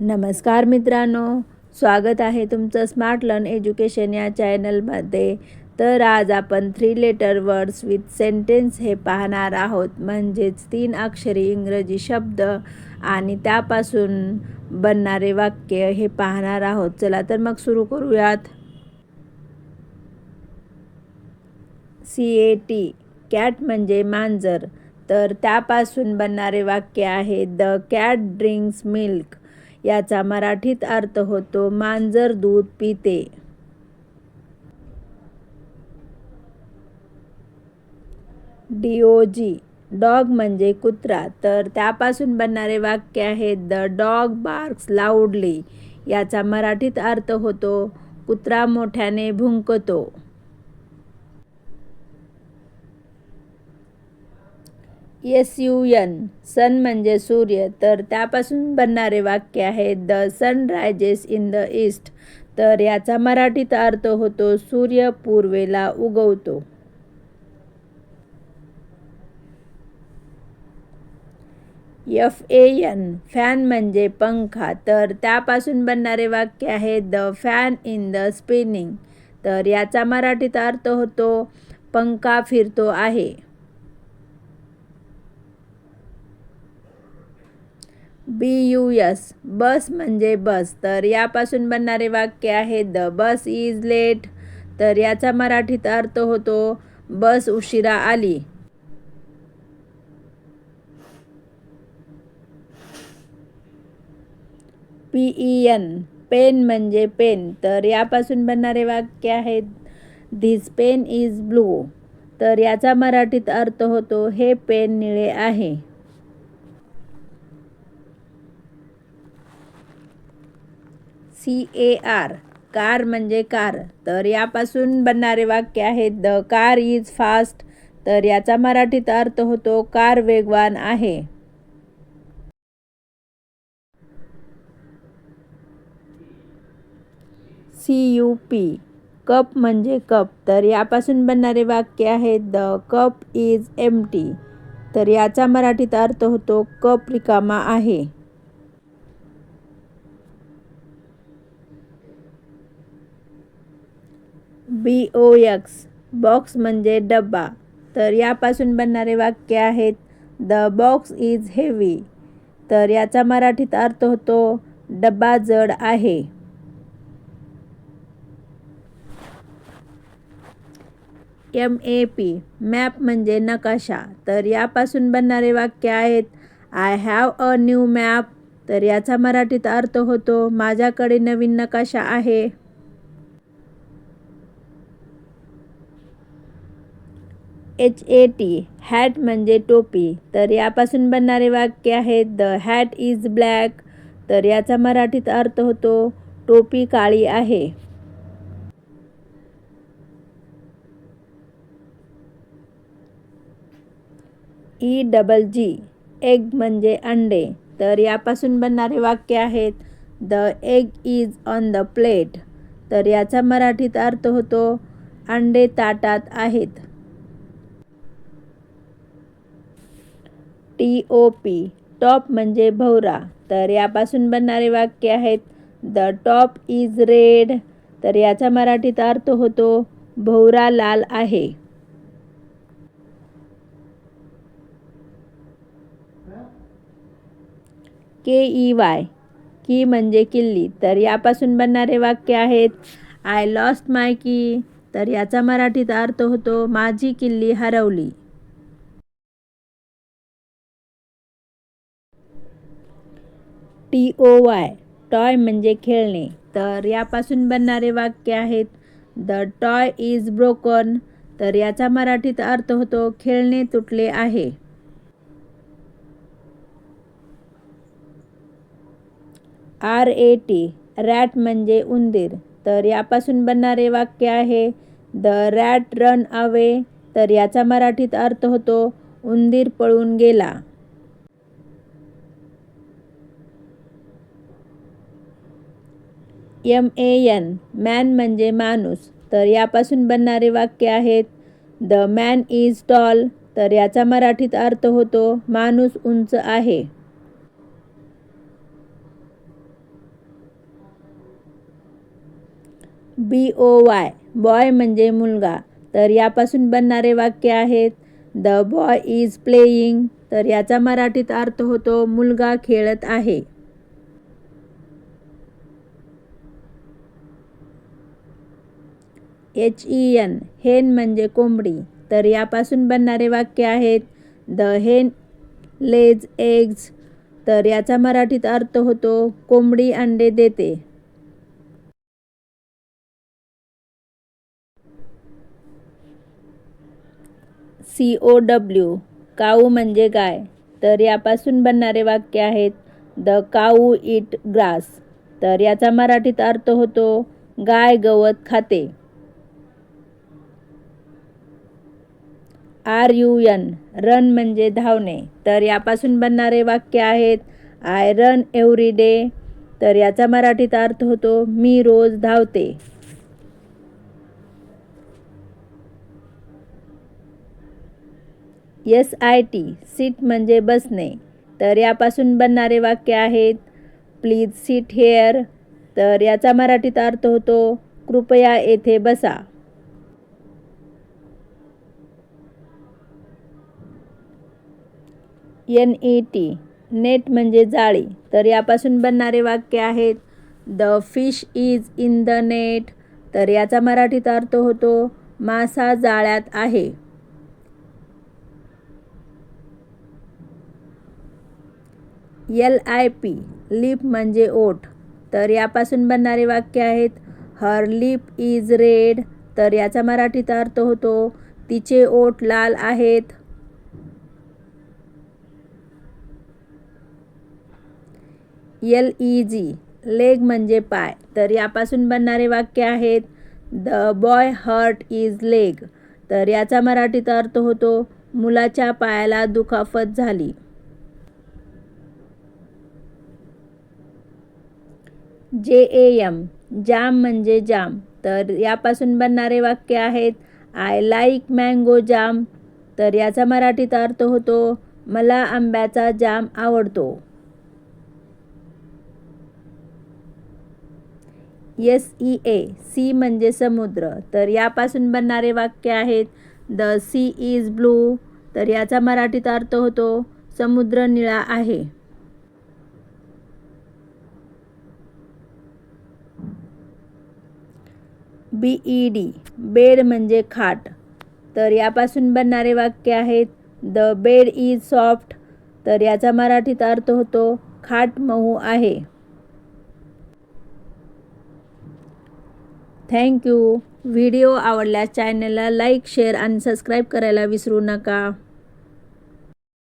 नमस्कार मित्रांनो स्वागत आहे तुमचं स्मार्ट लर्न एज्युकेशन या चॅनलमध्ये तर आज आपण three letter words with sentence हे पाहणार आहोत. म्हणजेच तीन अक्षरी इंग्रजी शब्द आणि त्यापासून बनणारे वाक्य हे पाहणार आहोत. चला तर मग सुरू करूयात. सी ए टी कॅट म्हणजे मांजर. तर त्यापासून बनणारे वाक्य आहे द कॅट ड्रिंक्स मिल्क याचा मराठीत अर्थ होतो मांजर दूध पिते. डीओजी डॉग म्हणजे कुत्रा. तर त्यापासून बनणारे वाक्य आहे द डॉग बार्क्स लाऊडली याचा मराठीत अर्थ होतो कुत्रा मोठ्याने भुंकतो. एस यू यन सन म्हणजे सूर्य तर त्यापासून बनणारे वाक्य आहे the sun rises in the east. तर याचा मराठीत अर्थ होतो सूर्य पूर्वेला उगवतो. एफ ए एन फॅन म्हणजे पंखा तर त्यापासून बनणारे वाक्य आहे the fan in the spinning. तर याचा मराठीत अर्थ होतो पंखा फिरतो आहे. बी यू एस बस म्हणजे बस. तर यापासून बनणारे वाक्य आहे द बस इज लेट. तर याचा मराठीत अर्थ होतो बस उशिरा आली. P E N. पेन म्हणजे पेन. तर यापासून बनणारे वाक्य आहेत धिस पेन इज ब्लू तर याचा मराठीत अर्थ होतो हे पेन निळे आहे. सी ए आर कार म्हणजे कार तर यापासून बनणारे वाक्य आहे द कार इज फास्ट तर याचा मराठीत अर्थ होतो कार वेगवान आहे. सी यू पी कप म्हणजे कप. तर यापासून बनणारे वाक्य आहे the cup is empty तर याचा मराठीत अर्थ होतो कप रिकामा आहे. बी ओ एक्स बॉक्स म्हणजे डब्बा. तर यापासून बनणारे वाक्य आहेत द बॉक्स इज हेवी तर याचा मराठीत अर्थ होतो डब्बा जड आहे. एम ए पी मॅप म्हणजे नकाशा. तर यापासून बनणारे वाक्य आहेत I have a new map तर याचा मराठीत अर्थ होतो माझ्याकडे नवीन नकाशा आहे. एच ए टी हॅट म्हणजे टोपी. तर यापासून बनणारे वाक्य आहेत द हॅट इज ब्लॅक तर याचा मराठीत अर्थ होतो टोपी काळी आहे. ई डबल जी एग म्हणजे अंडे. तर यापासून बनणारे वाक्य आहेत the egg is on the plate तर याचा मराठीत अर्थ होतो अंडे ताटात आहेत. टी ओ पी टॉप म्हणजे भवरा. तर यापासून बनणारे वाक्य आहेत द टॉप इज रेड तर याचा मराठीत अर्थ होतो भवरा लाल आहे. के ई वाय की म्हणजे किल्ली. तर यापासून बनणारे वाक्य आहेत आय लॉस्ट माय की तर याचा मराठीत अर्थ होतो माझी किल्ली हरवली. टी ओ वाय टॉय म्हणजे खेळणे. तर यापासून बनणारे वाक्य आहेत द टॉय इज ब्रोकन तर याचा मराठीत अर्थ होतो खेळणे तुटले आहे. आर ए टी रॅट म्हणजे उंदीर. तर यापासून बनणारे वाक्य आहे द रॅट रन अवे तर याचा मराठीत अर्थ होतो उंदीर पळून गेला. एम ए एन मॅन म्हणजे माणूस. तर यापासून बनणारे वाक्य आहेत द मॅन इज टॉल तर याचा मराठीत अर्थ होतो माणूस उंच आहे. बी ओ वाय बॉय म्हणजे मुलगा. तर यापासून बनणारे वाक्य आहेत द बॉय इज प्लेईंग तर याचा मराठीत अर्थ होतो मुलगा खेळत आहे. एच ई एन हेन म्हणजे कोंबडी. तर यापासून बनणारे वाक्य आहेत द हेन लेज एग्ज तर याचा मराठीत अर्थ होतो कोंबडी अंडे देते. सी ओ डब्ल्यू काऊ म्हणजे गाय. तर यापासून बनणारे वाक्य आहेत द काऊ इट ग्रास तर याचा मराठीत अर्थ होतो गाय गवत खाते. R you N. रन म्हणजे धावणे. तर यापासून बनणारे वाक्य आहेत आय रन एव्हरी डे तर याचा मराठीत अर्थ होतो मी रोज धावते. एस आय टी सीट म्हणजे बसणे. तर यापासून बनणारे वाक्य आहेत प्लीज सीट हेअर तर याचा मराठीत अर्थ होतो कृपया येथे बसा. एन ई टी नेट म्हणजे जाळी. तर यापासून बनणारे वाक्य आहेत the fish is in the net तर याचा मराठीत अर्थ होतो मासा जाळ्यात आहे. एल आय पी लिप म्हणजे ओठ. तर यापासून बनणारे वाक्य आहेत हर लिप इज रेड तर याचा मराठीत अर्थ होतो तिचे ओठ लाल आहेत. एल ई जी लेग म्हणजे पाय. तर यापासून बनणारे वाक्य आहेत the boy hurt is leg तर याचा मराठीत अर्थ होतो मुलाच्या पायाला दुखापत झाली. जे ए एम जाम म्हणजे जाम. तर यापासून बनणारे वाक्य आहेत आय लाईक मँगो जाम तर याचा मराठीत अर्थ होतो मला आंब्याचा जाम आवडतो. एस ई ए सी म्हणजे समुद्र. तर यापासून बनणारे वाक्य आहेत द सी इज ब्लू तर याचा मराठीत अर्थ होतो समुद्र निळा आहे. बी ई डी बेड म्हणजे खाट. तर यापासून बनणारे वाक्य आहेत द बेड इज सॉफ्ट तर याचा मराठीत अर्थ होतो खाट मऊ आहे. थँक्यू. व्हिडिओ आवडल्यास चॅनलला लाईक शेअर आणि सबस्क्राईब करायला विसरू नका.